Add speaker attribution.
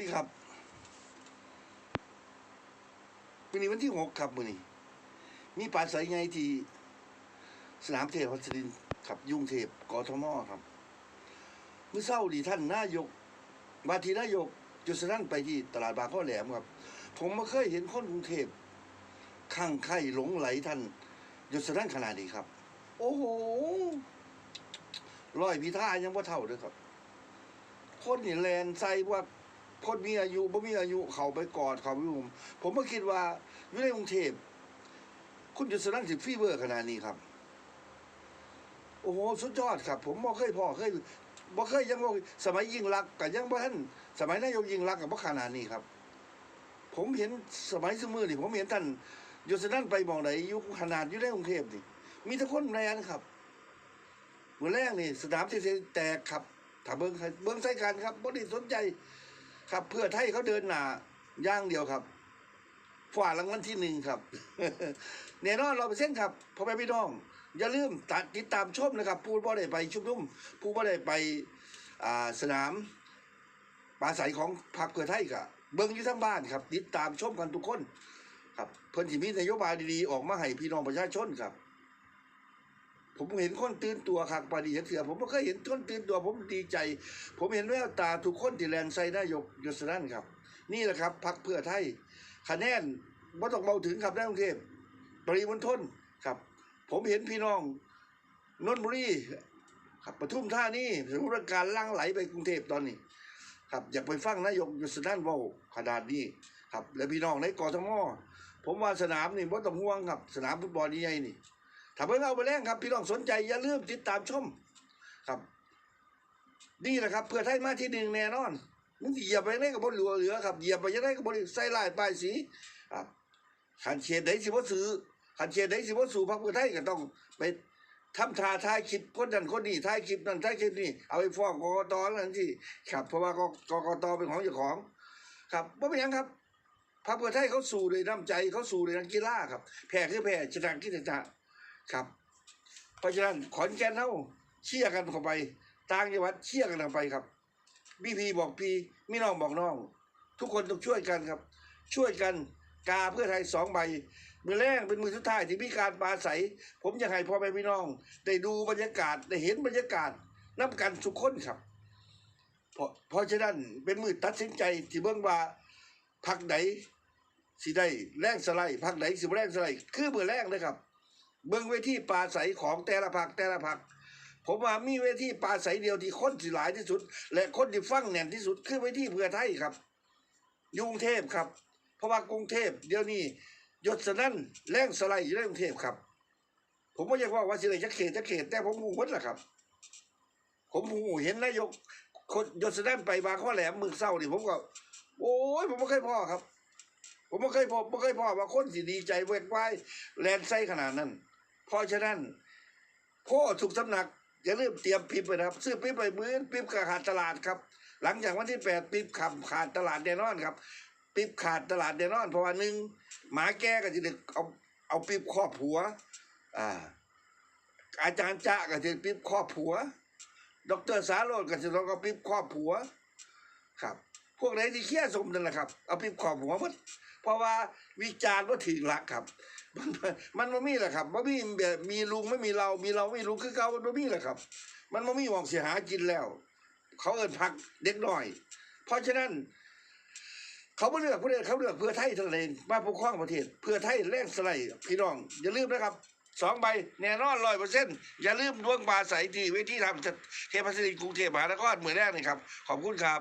Speaker 1: นี่ครับวันนี้วันที่หกครับมือนี้ มีปลาใสไงที่สนามเทพพัชรินทร์ครับยุ่งเทพกทมครับ เมื่อเศร้าดีท่านนายกวาทีนายกจุดสนั่นไปที่ตลาดบางข้อแหลมครับ ผมม่เคยเห็นคนกรุงเทพข้างไข่หลงไหลท่านจุดสนั่นขนาดนี้ครับ โอ้โหร้อยพิธายังว่าเท่าเลยครับ คนนี่แลนใส่ว่า คนมีอายุบ่มีอายุเขาไปกอดเขาไปรุมผมก็คิดว่าอยู่ในกรุงเทพคุณจะสนั่งสิฟีเวอร์ขนาดนี้ครับ โอ้โหสุดยอดครับ ผมบ่เคยพ่อเคยบ่เคยยังบ่สมัยยิ่งรักกับยังบ่ท่านสมัยนายกยิ่งรักกับบ่ขนาดนี้ครับ ผมเห็นสมัยสมือนี่ผมเห็นท่านยศนั่นไปมองไหนอยู่ขนาดอยู่ในกรุงเทพนี่มีแต่คนแรงครับเมื่อแรกนี่สนามที่แตกครับถ้าเบิ่งเบิ่งใส่กันครับบ่ได้สนใจ ครับ เพื่อไทยเขาเดินหนาย่างเดียวครับฝ่ารางวัลที่หนึ่งครับแน่นอนเราไปเส้นครับพ่อแม่พี่น้อง อย่าลืมติดตามชมนะครับ ผู้บ่ได้ไปชุมนุมผู้บ่ได้ไปสนามปราศัยของพรรคเพื่อไทยกับเบิ้งอยู่ทั้งบ้านครับ ติดตามชมกันทุกคน ครับ เพิ่นสิมีนโยบายดีๆ ออกมาให้พี่น้องประชาชนครับ ผมเห็นคนตื่นตัวครับปาดีเถื่อผมไม่เคยเห็นคนตื่นตัวผมดีใจ ผมเห็นแววตาทุกคนที่แลนใส่นายกยศนั่นครับ นี่แหละครับพักเพื่อไทยคะแนนว่าต้องเบาถึงครับในกรุงเทพปริมณฑลครับ ผมเห็นพี่น้องนนทบุรีครับปทุมท่านี่สถานการล่างไหลไปกรุงเทพตอนนี้ครับอยากไปฟังนายกยศนั่นว่าขนาดนี้ครับ และพี่น้องในกทมผมว่าสนามนี่ว่าต้องห่วงครับ สนามฟุตบอลนี่ใหญ่นี่ ถ้าเพิ่งเอาไปแรงครับ พี่น้องสนใจอย่าลืมติดตามชมครับ นี่แหละครับ เพื่อไทยมาที่หนึ่งแน่นอนมึงเหยียบไปได้กับบนเหลือเหลือครับเหยียบไปยังได้กับบนใส่ลายป้ายสีครับขันเชียดไหนสิบ่ซื้อขันเชียดไหนสิบ่สู่พรรคเพื่อไทยก็ต้องไปทำทาทายคลิปคนนั้นคนนี้ทายคลิปนั้นทายคลิปนี้เอาไปฟ้องกกตนั่นที่ครับ เพราะว่ากกกตเป็นของเจ้าของ ครับว่าเป็นยังครับพรรคเพื่อไทยเขาสู่ด้วยน้ำใจเขาสู่ด้วยนักกีฬาครับแพ้คือแพ้ชนะคือชนะ ครับ เพราะฉะนั้นขอนแก่นเฮาเชี่ยกันเข้าไปต่างจังหวัดเชี่ยกันเข้าไปครับพี่พีบอกพี่มีน้องบอกน้อง ทุกคนต้องช่วยกันครับ ช่วยกันกาเพื่อไทยสองใบมือแรกเป็นมือสุดท้ายที่มีการปราศัยผมอยากให้พ่อแม่พี่น้อง ได้ดูบรรยากาศได้เห็นบรรยากาศนับกันทุกคนครับเพราะเพราะฉะนั้นเป็นมือตัดสินใจที่เบิ่งว่าพักไหนสิได้แรงสไลด์พักไหนสิแรงสไลด์คือมือแรกนะครับ เบิ่งเวทีปลาใสของแต่ละพักแต่ละพัก ผมว่ามีเวทีปลาใสเดียวที่คนสิหลายที่สุด และคนที่ฟังแน่นที่สุดคือเวทีเพื่อไทยครับยกรุงเทพครับ เพราะว่ากรุงเทพเดี๋ยวนี้ยศนั่นแรงสไลด์อยู่ในกรุงเทพครับ ผมไม่อยากว่าว่าสิเลยจะเขตจะเขตแต่ผมหูหมดแหละครับ ผมหูเห็นนายกคนยศนั่นไปบางข้อแหลมมือเศร้านี่ผมก็ โอ้ยผมไม่เคยพ่อครับผมไม่เคยพบไม่เคยพอว่าคนสิดีใจเวทไว้แลนไส้ขนาดนั้น เพราะฉะนั้นพ่อถูกสำนักอย่าลืมเตรียมปิบไปนะครับซื้อปิบไปมือนปิบขาดตลาดครับ หลังจากวันที่แปดปิบขับขาดตลาดแน่นอนครับปิบขาดตลาดแน่นอน เพราะว่าหนึ่งหมาแก้ก็จะได้เอาเอาปิบครอบหัวอ่าอาจารย์จ้าก็จะปิบครอบหัวดอกเตอรสาโรดก็จะต้องเอาปิบครอบหัวครับ พวกไหนที่เคี้ยสมนั่นแหละครับ เอาปิบครอบหัวหมดเพราะว่าวิจารณ์ว่าถึงหลักครับ มันมันไม่มีแหละครับมันมีแบบมีลุงไม่มีเรา มีเราไม่มีลุงคือเก่ามันไม่มีแหละครับ มันไม่มีหวังเสียหากินแล้ว เขาเอินพักเด็กหน่อย เพราะฉะนั้น เขาไม่เลือกเพื่อเขาเลือกเพื่อไทยท่านั้นเองมาปกครองประเทศ เพื่อไทยแรงสไลด์พี่น้อง อย่าลืมนะครับสองใบแน่นอนร้อยเปอร์เซ็นต์อย่าลืมดวงบาใสที่เวทีทำเทพศิริกรุงเทพมหานครเหมือนแรกนี่ครับ ขอบคุณครับ